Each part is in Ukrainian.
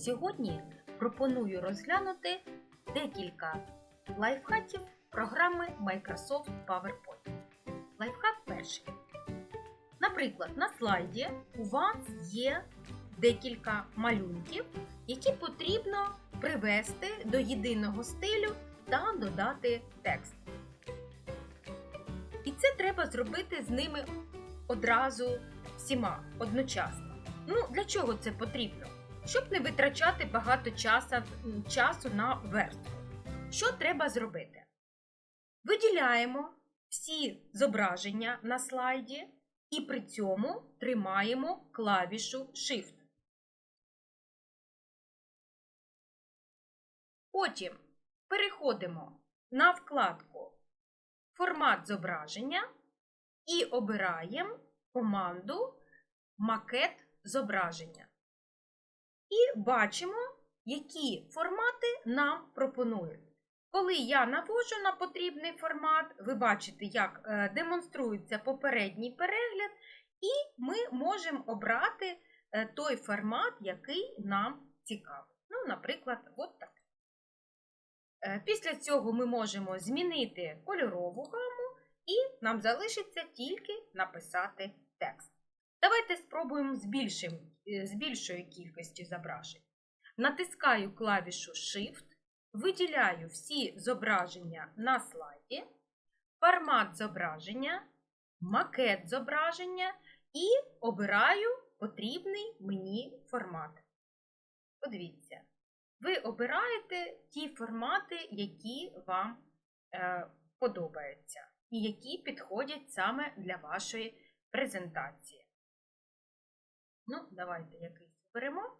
Сьогодні пропоную розглянути декілька лайфхаків програми Microsoft PowerPoint. Лайфхак перший. Наприклад, на слайді у вас є декілька малюнків, які потрібно привести до єдиного стилю та додати текст. І це треба зробити з ними одразу всіма одночасно. Ну, для чого це потрібно? Щоб не витрачати багато часу, на верстку. Що треба зробити? Виділяємо всі зображення на слайді і при цьому тримаємо клавішу Shift. Потім переходимо на вкладку Формат зображення і обираємо команду Макет зображення. І бачимо, які формати нам пропонують. Коли я навожу на потрібний формат, ви бачите, як е, демонструється попередній перегляд, і ми можемо обрати е, той формат, який нам цікавий. Ну, наприклад, от так. Е, Після цього ми можемо змінити кольорову гаму, і нам залишиться тільки написати текст. Давайте спробуємо з, більшим, е, з більшою кількістю зображень. Натискаю клавішу Shift, виділяю всі зображення на слайді, формат зображення, макет зображення і обираю потрібний мені формат. Подивіться, ви обираєте ті формати, які вам е, подобаються, і які підходять саме для вашої презентації. Ну, давайте якийсь оберемо.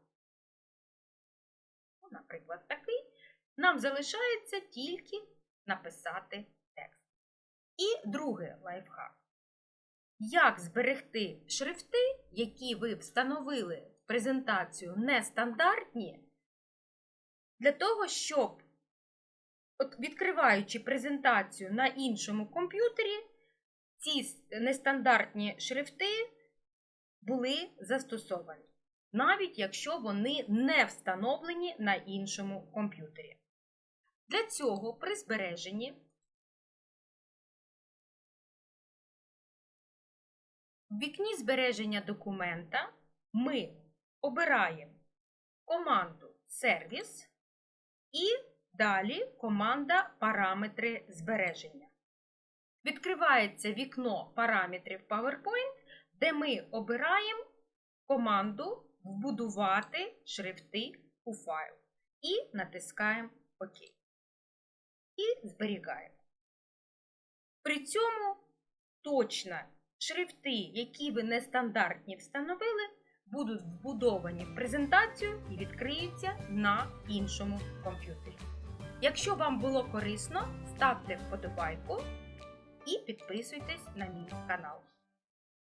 Ну, Наприклад, такий. Нам залишається тільки написати текст. І другий лайфхак. Як зберегти шрифти, які ви встановили в презентацію нестандартні, для того, щоб, от відкриваючи презентацію на іншому комп'ютері, ці нестандартні шрифти були застосовані, навіть якщо вони не встановлені на іншому комп'ютері. Для цього при збереженні в вікні збереження документа ми обираємо команду Сервіс і далі команда Параметри збереження. Відкривається вікно параметрів PowerPoint, де ми обираємо команду Вбудувати шрифти у файл і натискаємо ОК. І зберігаємо. При цьому точно шрифти, які ви нестандартні встановили, будуть вбудовані в презентацію і відкриються на іншому комп'ютері. Якщо вам було корисно, ставте вподобайку і підписуйтесь на мій канал.